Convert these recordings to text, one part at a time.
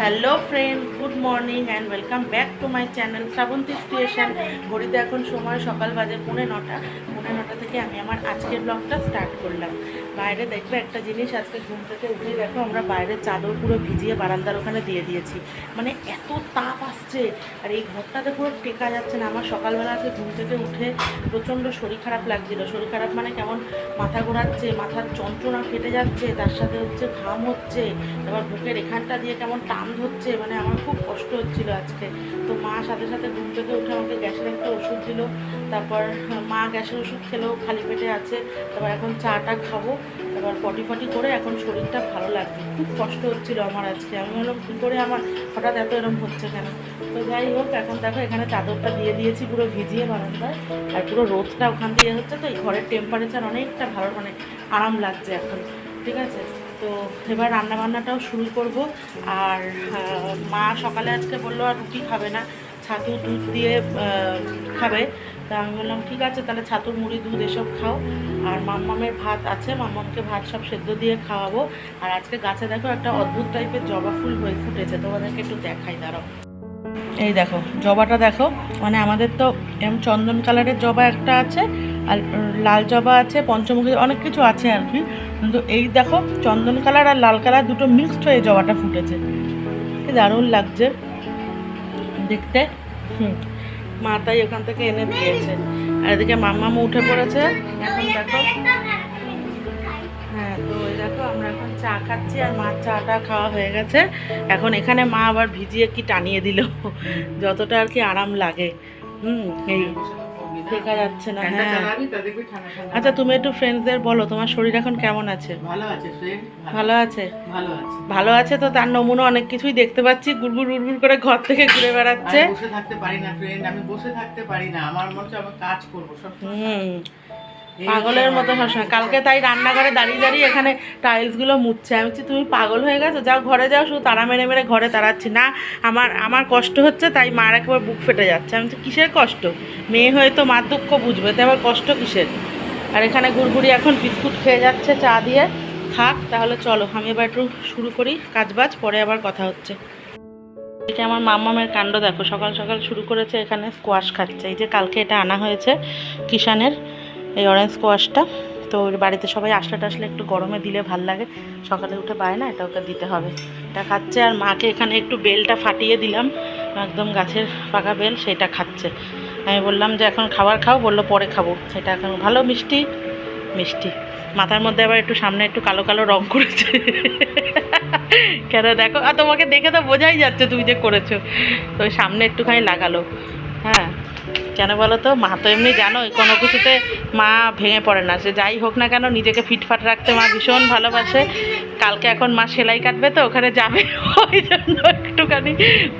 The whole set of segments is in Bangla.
Hello friend good morning and welcome back to my channel Shrabanti creation ঘড়িতে এখন সময় সকাল বাজে পৌনে নটা। পৌনে নটা থেকে আমি আমার আজকের ব্লগটা স্টার্ট করলাম। বাইরে দেখবে একটা জিনিস আজকে ঘুম থেকে উঠে দেখো, আমরা বাইরের চাদর পুরো ভিজিয়ে বারান্দার ওখানে দিয়ে দিয়েছি। মানে এত তাপ আসছে, আর এই ঘরটাতে পুরো টেকা যাচ্ছে না। আমার সকালবেলা আজকে ঘুম থেকে উঠে প্রচণ্ড শরীর খারাপ লাগছিল। শরীর খারাপ মানে কেমন মাথা ঘোরাচ্ছে, মাথার যন্ত্রণা ফেটে যাচ্ছে, তার সাথে হচ্ছে ঘাম হচ্ছে এবার বুকের এখানটা দিয়ে কেমন টান ধরছে মানে আমার খুব কষ্ট হচ্ছিল আজকে। তো মা সাথে সাথে ঘুম থেকে উঠে আমাকে গ্যাসের একটা ওষুধ দিল, তারপর মা গ্যাসের ওষুধ খেলেও খালি পেটে আছে, তারপর এখন চাটা খাব। তারপর পটি ফটি করে এখন শরীরটা ভালো লাগছে। খুব কষ্ট হচ্ছিল আমার আজকে। আমি বললাম কী করে আমার হঠাৎ এত এরম হচ্ছে কেন? তো যাই হোক, এখন দেখো, এখানে চাদরটা দিয়ে দিয়েছি পুরো ভিজিয়ে বারান্দায়। আর পুরো রোদটা ওখান দিয়ে হচ্ছে তো, এই ঘরের টেম্পারেচার অনেকটা ভালো মানে আরাম লাগছে এখন। ঠিক আছে? তো এবার রান্নাবান্নাটাও শুরু করব। আর মা সকালে আজকে বলল আর রুটি খাবে না। ছাতু দুধ দিয়ে খাবে। তা আমি বললাম, ঠিক আছে, তাহলে ছাতুর মুড়ি, দুধ এসব খাও। আর মাম্মামের ভাত আছে, মাম্মামকে ভাত সব সেদ্ধ দিয়ে খাওয়াবো। আর আজকে গাছে দেখো একটা অদ্ভুত টাইপের জবা ফুল হয়ে ফুটেছে, তোমাদেরকে একটু দেখাই, দাঁড়াও। এই দেখো, জবাটা দেখো মানে আমাদের তো এম চন্দন কালারের জবা একটা আছে, আর লাল জবা আছে, পঞ্চমুখী, অনেক কিছু আছে আর কি। কিন্তু এই দেখো, চন্দন কালার আর লাল কালার দুটো মিক্সড হয়ে জবাটা ফুটেছে। দারুণ লাগছে। দেখতে, হুম। মা তাই ওখান থেকে এনে দিয়েছে। আর এদিকে মাম্মা উঠে পড়েছে। এখন দেখো। হ্যাঁ তো ওই দেখো, আমরা এখন চা খাচ্ছি আর মার চাটা খাওয়া হয়ে গেছে। এখন এখানে মা আবার ভিজিয়ে কি টানিয়ে দিল? যতটা আর কি আরাম লাগে। হুম, এই দেখা যাচ্ছে না হ্যাঁ। আচ্ছা তুমি একটু ফ্রেন্ডসদের বলো তোমার শরীর এখন কেমন আছে? ভালো আছে ফ্রেন্ড ভালো। আছে? ভালো আছে। ভালো আছে তো তার নমুনা অনেক কিছুই দেখতে পাচ্ছি গুড়গুড় গুড়গুড় করে ঘর থেকে ঘুরে বেড়াচ্ছে। বসে থাকতে পারি না ফ্রেন্ড আমি বসে থাকতে পারি না আমার মনে হচ্ছে আমি কাজ করব সব হুম। পাগলের মতো সবসময় কালকে তাই রান্নাঘরে দাঁড়িয়ে দাঁড়িয়ে এখানে টাইলসগুলো মুছছে। আমি বলছি, তুমি পাগল হয়ে গেছো? যাও ঘরে যাও, শুধু তারা মেরে মেরে ঘরে তাড়াচ্ছি। না, আমার আমার কষ্ট হচ্ছে, তাই মার একবার বুক ফেটে যাচ্ছে। আমি বলছি, কিসের কষ্ট? মেয়ে হয়ে তো মার দুঃখ বুঝবে তো আমার কষ্ট কিসের? আর এখানে গুড়গুড়ি এখন বিস্কুট খেয়ে যাচ্ছে, চা দিয়ে। থাক, তাহলে চলো, আমি এবার একটু শুরু করি কাজবাজ, পরে আবার কথা হচ্ছে। এটা আমার মাম্মামের কাণ্ড দেখো, সকাল সকাল শুরু করেছে এখানে স্কোয়াশ খাচ্ছে। এই যে কালকে এটা আনা হয়েছে কিষানের এই অরেঞ্জ স্কোয়াশটা তো বাড়িতে সবাই আসলে টাসলে একটু গরমে দিলে ভালো লাগে। সকালে উঠে পায় না এটা ওকে দিতে হবে। এটা খাচ্ছে আর মাকে এখানে একটু বেলটা ফাটিয়ে দিলাম। একদম গাছের পাকা বেল, সেটা খাচ্ছে। আমি বললাম যে, এখন খাবার খাও, বলল, পরে খাব। সেটা এখন ভালো মিষ্টি মিষ্টি। মাথার মধ্যে আবার একটু সামনে একটু কালো কালো রং করেছে। কেন দেখো, আর তোমাকে দেখে তো বোঝাই যাচ্ছে তুমি যে করেছ। তো সামনে একটুখানি লাগালো। হ্যাঁ। কেন বলো তো? মা তো এমনি জানো কোনো কিছুতে মা ভেঙে পড়ে না। সে যাই হোক না কেন, নিজেকে ফিটফাট রাখতে মা ভীষণ ভালোবাসে। কালকে এখন মা সেলাই কাটবে তো, ওখানে যাবে। ওই জন্য একটুখানি,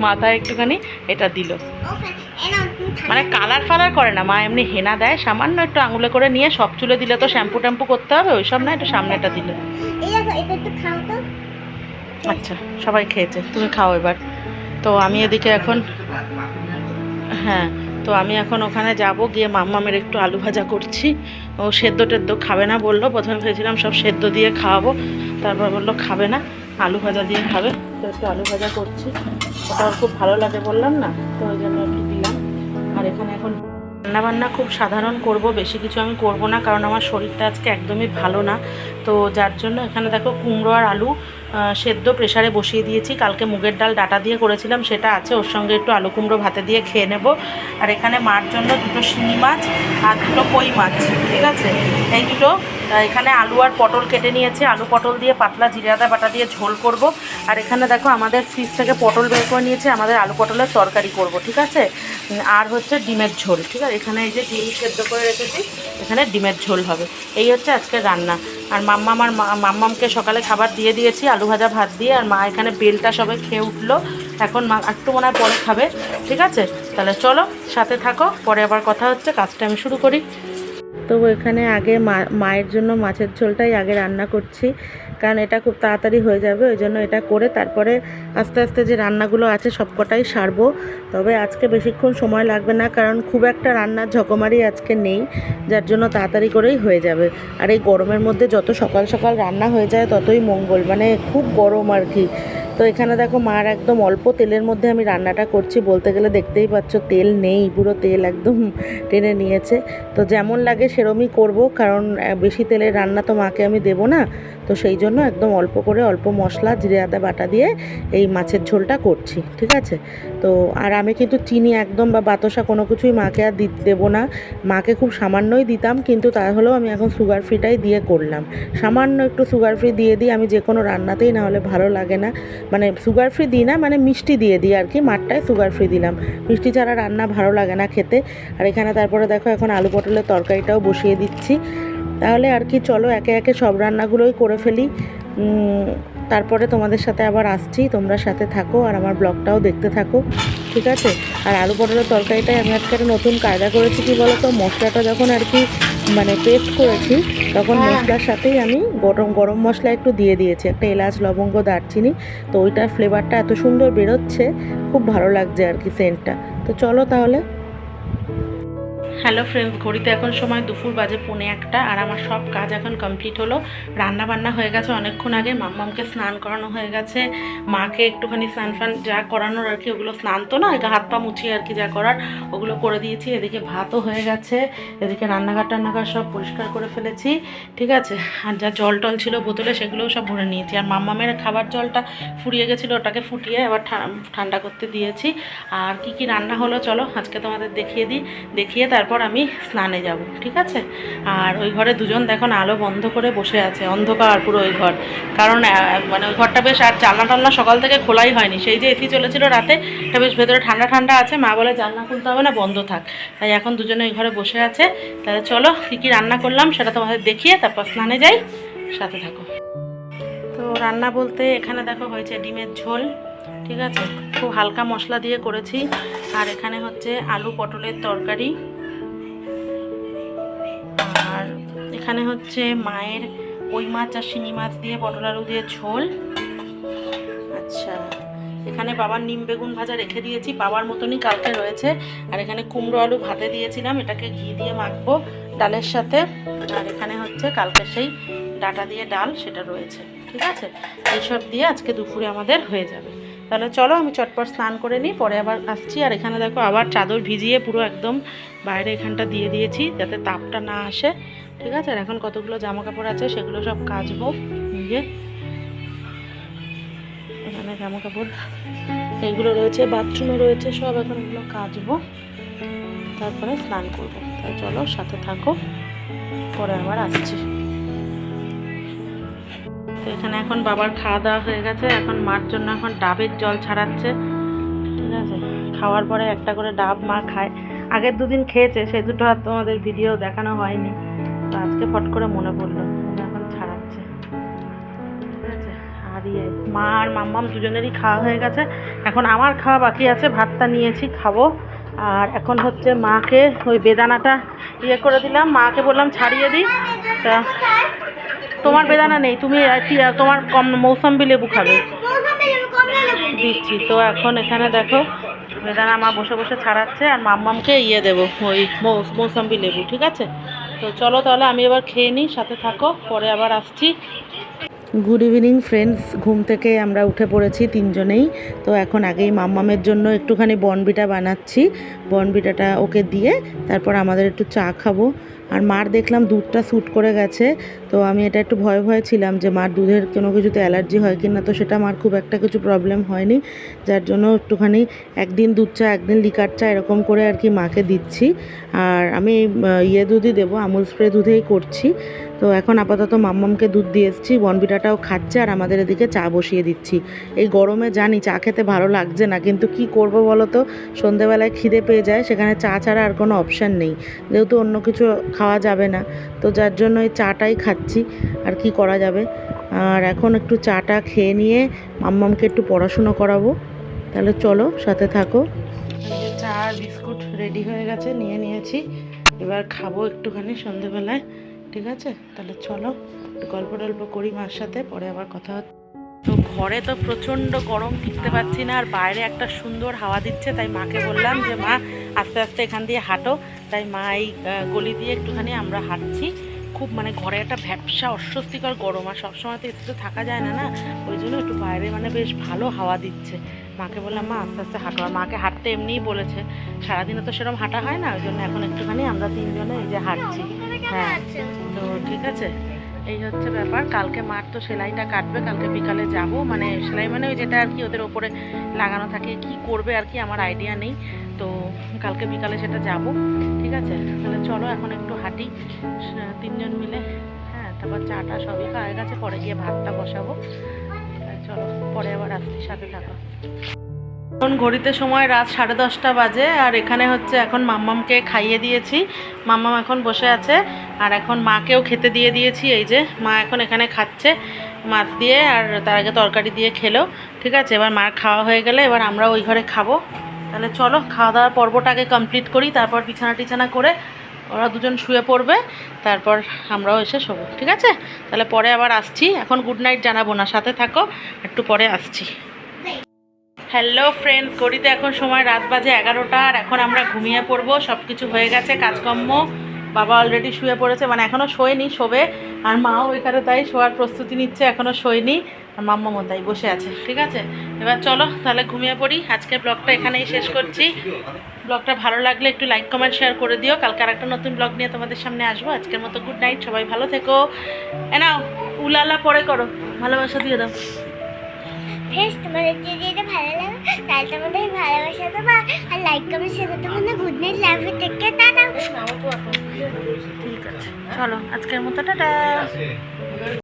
মাথায় একটুখানি এটা দিল। মানে কালার ফালার করে না, মা এমনি হেনা দেয়, সামান্য একটু আঙুলে করে নিয়ে সব চুলে দিলে তো শ্যাম্পু ট্যাম্পু করতে হবে, ওই সব না, একটু সামনেটা দিল। আচ্ছা সবাই খেয়েছে, তুমি খাও এবার। তো আমি এদিকে এখন হ্যাঁ তো আমি এখন ওখানে যাব, গিয়ে মাম্মামের একটু আলু ভাজা করছি। ও সেদ্ধ টেদ্ধ খাবে না বলল, প্রথমে ভেবেছিলাম সব সেদ্ধ দিয়ে খাওয়াবো, তারপর বলল খাবে না, আলু ভাজা দিয়ে খাবে। তো একটু আলু ভাজা করছি ওটা খুব ভালো লাগে বললাম না, তো ওই জন্য একটু দিলাম। আর এখানে এখন রান্নাবান্না খুব সাধারণ করব, বেশি কিছু আমি করব না, কারণ আমার শরীরটা আজকে একদমই ভালো না। তো যার জন্য এখানে দেখো কুমড়ো আর আলু সেদ্ধ প্রেশারে বসিয়ে দিয়েছি। কালকে মুগের ডাল ডাটা দিয়ে করেছিলাম, সেটা আছে, ওর সঙ্গে একটু আলু কুমড়ো ভাতে দিয়ে খেয়ে নেব। আর এখানে মার জন্য দুটো শিঙি মাছ আর দুটো কই মাছ, ঠিক আছে? এই দুটো এখানে আলু আর পটল কেটে নিয়েছি। আলু পটল দিয়ে পাতলা জিরে আদা বাটা দিয়ে ঝোল করব। আর এখানে দেখো আমাদের ফ্রিজ থেকে পটল বের করে নিয়েছি, আমাদের আলু পটলের তরকারি করব, ঠিক আছে? আর হচ্ছে ডিমের ঝোল, ঠিক আছে? এখানে এই যে ডিম সেদ্ধ করে রেখেছি, এখানে ডিমের ঝোল হবে। এই হচ্ছে আজকে রান্না। আর মাম্মা আমার মাম্মামকে সকালে খাবার দিয়ে দিয়েছি, আলু ভাজা ভাত দিয়ে। আর মা এখানে বেলটা সবে খেয়ে উঠল। এখন মা একটু মনে হয় পরে খাবে, ঠিক আছে? তাহলে চলো, সাথে থাকো, পরে আবার কথা হচ্ছে, কাজটা আমি শুরু করি। তো এখানে আগে মায়ের জন্য মাছের ঝোলটাই আগে রান্না করছি। কারণ এটা খুব তাড়াতাড়ি হয়ে যাবে, ওই জন্য এটা করে তারপরে আস্তে আস্তে যে রান্নাগুলো আছে সবকটাই সারবো। তবে আজকে বেশিক্ষণ সময় লাগবে না, কারণ খুব একটা রান্নার ঝকমারি আজকে নেই, যার জন্য তাড়াতাড়ি করেই হয়ে যাবে। আর এই গরমের মধ্যে যত সকাল সকাল রান্না হয়ে যায়, ততই মঙ্গল মানে খুব গরম আর কি। তো এখানে দেখো মার একদম অল্প তেলের মধ্যে আমি রান্নাটা করছি। বলতে গেলে দেখতেই পাচ্ছ তেল নেই, পুরো তেল একদম টেনে নিয়েছে। তো যেমন লাগে সেরমই করব, কারণ বেশি তেলের রান্না তো মাকে আমি দেবো না। তো সেই জন্য একদম অল্প করে অল্প মশলা, জিরে, আদা, বাটা দিয়ে এই মাছের ঝোলটা করছি, ঠিক আছে? তো আর আমি কিন্তু চিনি একদম বা বাতাসা কোনো কিছুই মাকে আর দেবো না। মাকে খুব সামান্যই দিতাম, কিন্তু তাহলেও আমি এখন সুগার ফ্রিটাই দিয়ে করলাম। সামান্য একটু সুগার ফ্রি দিয়ে দিই, আমি যে কোনো রান্নাতেই না হলে ভালো লাগে না। মানে সুগার ফ্রি দিই না মানে মিষ্টি দিয়ে দিই আর কি, মাঠটায় সুগার ফ্রি দিলাম। মিষ্টি ছাড়া রান্না ভালো লাগে না খেতে। আর এখানে তারপরে দেখো, এখন আলু পটলের তরকারিটাও বসিয়ে দিচ্ছি। তাহলে আর কি চলো একে একে সব রান্নাগুলোই করে ফেলি। তারপরে তোমাদের সাথে আবার আসছি তোমরা সাথে থাকো আর আমার ব্লগটাও দেখতে থাকো ঠিক আছে? আর আলু পটলের তরকারিটাই আমি আজকে একটা নতুন কায়দা করেছি কি বলো তো মশলাটা যখন আর কি মানে পেস্ট করেছি তখন মশলার সাথেই আমি গরম গরম মশলা একটু দিয়ে দিয়েছি একটা এলাচ লবঙ্গ দারচিনি। তো ওইটার ফ্লেভারটা এত সুন্দর বেরোচ্ছে খুব ভালো লাগছে আর কি সেন্টটা তো চলো তাহলে হ্যালো ফ্রেন্ডস ঘড়িতে এখন সময় দুপুর বাজে পৌনে একটা আর আমার সব কাজ এখন কমপ্লিট হলো। রান্না বান্না হয়ে গেছে অনেকক্ষণ আগে, মাম্মামকে স্নান করানো হয়ে গেছে। মাকে একটুখানি স্নান ফান যা করানোর আর কি, ওগুলো স্নান তো না হাত পা মুছিয়ে আর কি যা করার, ওগুলো করে দিয়েছি। এদিকে ভাতও হয়ে গেছে, এদিকে রান্নাঘর টান্নাঘর সব পরিষ্কার করে ফেলেছি, ঠিক আছে? আর যা জল টল ছিল বোতলে, সেগুলোও সব ভরে নিয়েছি। আর মাম্মামের খাবার জলটা ফুরিয়ে গেছিল, ওটাকে ফুটিয়ে আবার ঠান্ডা করতে দিয়েছি। আর কি কি রান্না হলো, চলো আজকে তোমাদের দেখিয়ে দিই। দেখিয়ে তারপর আমি স্নানে যাব, ঠিক আছে? আর ওই ঘরে দুজন দেখো আলো বন্ধ করে বসে আছে, অন্ধকার পুরো ওই ঘর। কারণ মানে ওই ঘরটা বেশ, আর জানলা টান্না সকাল থেকে খোলাই হয়নি। সেই যে এসি চলেছিল রাতে, এটা বেশ ভেতরে ঠান্ডা ঠান্ডা আছে, মা বলে জানলা খুলতে হবে না, বন্ধ থাক। তাই এখন দুজনে ওই ঘরে বসে আছে। তাহলে চলো, কী কী রান্না করলাম সেটা তোমাদের দেখিয়ে তারপর স্নানে যাই, সাথে থাকো। তো রান্না বলতে এখানে দেখো হয়েছে ডিমের ঝোল, ঠিক আছে? খুব হালকা মশলা দিয়ে করেছি। আর এখানে হচ্ছে আলু পটলের তরকারি। এখানে হচ্ছে মায়ের ওই মাছ আর শিঙি মাছ দিয়ে, পটল আলু দিয়ে ঝোল। আচ্ছা এখানে বাবার নিম বেগুন ভাজা রেখে দিয়েছি, বাবার মতনই কালকে রয়েছে। আর এখানে কুমড়ো আলু ভাতে দিয়েছিলাম, এটাকে ঘি দিয়ে মাখবো ডালের সাথে। আর এখানে হচ্ছে কালকে সেই ডাটা দিয়ে ডাল সেটা রয়েছে, ঠিক আছে? এইসব দিয়ে আজকে দুপুরে আমাদের হয়ে যাবে। তাহলে চলো আমি চটপট স্নান করে নিই, পরে আবার আসছি। আর এখানে দেখো আবার চাদর ভিজিয়ে পুরো একদম বাইরে এখানটা দিয়ে দিয়েছি, যাতে তাপটা না আসে। ঠিক আছে? আর এখন কতগুলো জামা কাপড় আছে সেগুলো সব কাচবো। নিজে এখানে জামা কাপড় এইগুলো রয়েছে বাথরুমে রয়েছে, সব এখন এগুলো কাচবো। তারপরে স্নান করব। তাই চলো, সাথে থাকো, পরে আবার আসছি। তো এখানে এখন বাবার খাওয়া দাওয়া হয়ে গেছে। এখন মার জন্য এখন ডাবের জল ছাড়াচ্ছে। ঠিক আছে? খাওয়ার পরে একটা করে ডাব মা খায়। আগের দুদিন খেয়েছে, সে দুটো আর তোমাদের ভিডিও দেখানো হয়নি। তো আজকে ফট করে মনে পড়ল এখন ছাড়াচ্ছে ঠিক আছে আর ইয়ে মা আর মাম্মাম দুজনেরই খাওয়া হয়ে গেছে। এখন আমার খাওয়া বাকি আছে, ভাতটা নিয়েছি, খাব। আর এখন হচ্ছে মাকে ওই বেদানাটা ইয়ে করে দিলাম। মাকে বললাম, ছাড়িয়ে দিই। তা তোমার বেদানা নেই, তুমি তোমার কম, মৌসম্বি লেবু খাবে। দিচ্ছি। তো এখন এখানে দেখো, বেদানা মা বসে বসে ছাড়াচ্ছে আর মাম্মামকে ইয়ে দেবো, ওই মৌসম্বি লেবু, ঠিক আছে? তো চলো তাহলে আমি এবার খেয়ে নিই, সাথে থাকো, পরে আবার আসছি। গুড ইভিনিং ফ্রেন্ডস ঘুম থেকে আমরা উঠে পড়েছি তিনজনেই। তো এখন আগেই মাম্মামের জন্য একটুখানি বনবিটা বানাচ্ছি। বনবিটাটা ওকে দিয়ে তারপর আমাদের একটু চা খাব। আর মার দেখলাম দুধটা স্যুট করে গেছে, তো আমি এটা একটু ভয় ভয় ছিলাম যে মার দুধের কোনো কিছুতে অ্যালার্জি হয় কি না, তো সেটা মার খুব একটা কিছু প্রবলেম হয়নি। যার জন্য একটুখানি একদিন দুধ চা, একদিন লিকার চা এরকম করে আর কি মাকে দিচ্ছি। আর আমি ইয়ে দুধই দেবো, আমুল স্প্রে দুধেই করছি। তো এখন আপাতত মাম্মামকে দুধ দিয়ে এসেছি, বনবিটাটাও খাচ্ছে আর আমাদের এদিকে চা বসিয়ে দিচ্ছি। এই গরমে জানি চা খেতে ভালো লাগছে না, কিন্তু কি করব বলো তো? সন্ধেবেলায় খিদে পেয়ে যায়, সেখানে চা ছাড়া আর কোনো অপশান নেই। যেহেতু অন্য কিছু খাওয়া যাবে না। তো যার জন্য এই চাটাই খাচ্ছি, আর কি করা যাবে? আর এখন একটু চাটা খেয়ে নিয়ে মাম্মামকে একটু পড়াশুনো করাবো। তাহলে চলো, সাথে থাকো। চা আর বিস্কুট রেডি হয়ে গেছে, নিয়ে নিয়েছি। এবার খাব একটুখানি সন্ধেবেলায়, ঠিক আছে? তাহলে চলো গল্প টল্প করি মার সাথে, পরে আবার কথা হচ্ছে। ঘরে তো প্রচণ্ড গরম, টিকতে পারছি না, আর বাইরে একটা সুন্দর হাওয়া দিচ্ছে, তাই মাকে বললাম যে, মা, আস্তে আস্তে এখান দিয়ে হাঁটো। তাই মা এই গলি দিয়ে একটুখানি আমরা হাঁটছি। খুব মানে ঘরে একটা ভ্যাবসা, অস্বস্তিকর গরম, আর সবসময় তো এসিতে থাকা যায় না না? ওই জন্য একটু বাইরে মানে বেশ ভালো হাওয়া দিচ্ছে। মাকে বললাম, মা, আস্তে আস্তে হাঁটো। আর মাকে হাঁটতে এমনিই বলেছে। সারাদিনে তো সেরকম হাঁটা হয় না, ওই জন্য এখন একটুখানি আমরা তিনজনে এই যে হাঁটছি। হ্যাঁ তো ঠিক আছে? এই হচ্ছে ব্যাপার। কালকে মার তো সেলাইটা কাটবে, কালকে বিকালে যাব। মানে সেলাই মানে ওই যেটা আর কি ওদের ওপরে লাগানো থাকে, কি করবে আর কি আমার আইডিয়া নেই। তো কালকে বিকালে সেটা যাব, ঠিক আছে? তাহলে চলো এখন একটু হাঁটি তিনজন মিলে। হ্যাঁ তারপর চাটা সবই খাওয়া গেছে, পরে গিয়ে ভাতটা বসাবো। চলো, পরে আবার আসছি, সাথে থাকো। এখন ঘড়িতে সময় রাত সাড়ে দশটা বাজে, আর এখানে হচ্ছে এখন মাম্মামকে খাইয়ে দিয়েছি। মাম্মাম এখন বসে আছে, আর এখন মাকেও খেতে দিয়ে দিয়েছি, এই যে মা এখন এখানে খাচ্ছে মাছ দিয়ে, আর তার আগে তরকারি দিয়ে খেলো। ঠিক আছে, এবার মার খাওয়া হয়ে গেলে এবার আমরা ওই ঘরে খাব। তাহলে চলো খাওয়া দাওয়ার পর্বটাকে কমপ্লিট করি, তারপর বিছানা টিছানা করে ওরা দুজন শুয়ে পড়বে, তারপর আমরাও এসে শোবো। ঠিক আছে? তাহলে পরে আবার আসছি। এখন গুড নাইট জানাব না, সাথে থাকো, একটু পরে আসছি। হ্যালো ফ্রেন্ডস গড়িতে এখন সময় রাত বাজে এগারোটা, আর এখন আমরা ঘুমিয়ে পড়ব। সব কিছু হয়ে গেছে, কাজকর্ম। বাবা অলরেডি শুয়ে পড়েছে মানে এখনও শোয়নি শোবে। আর মাও ওইখানে তাই শোয়ার প্রস্তুতি নিচ্ছে এখনও শোয়নি। আর মাম্মা তাই বসে আছে, ঠিক আছে? এবার চলো তাহলে ঘুমিয়ে পড়ি। আজকে ব্লগটা এখানেই শেষ করছি। ব্লগটা ভালো লাগলে একটু লাইক কমেন্ট শেয়ার করে দিও। কালকে আর একটা নতুন ব্লগ নিয়ে তোমাদের সামনে আসব। আজকের মতো গুড নাইট সবাই ভালো থেকো। এ নাও, উলালা পরে করো। ভালোবাসা দিয়ে দাও। ফ্রেন্ডস তোমাদের যদি এটা ভালো লাগে তাহলে তোমাদের ভালোবাসা দেবো আর লাইক কমেন্ট শেয়ার করতে মানে good night love you take care tata. ঠিক আছে। চলো আজকের মতো টাটা।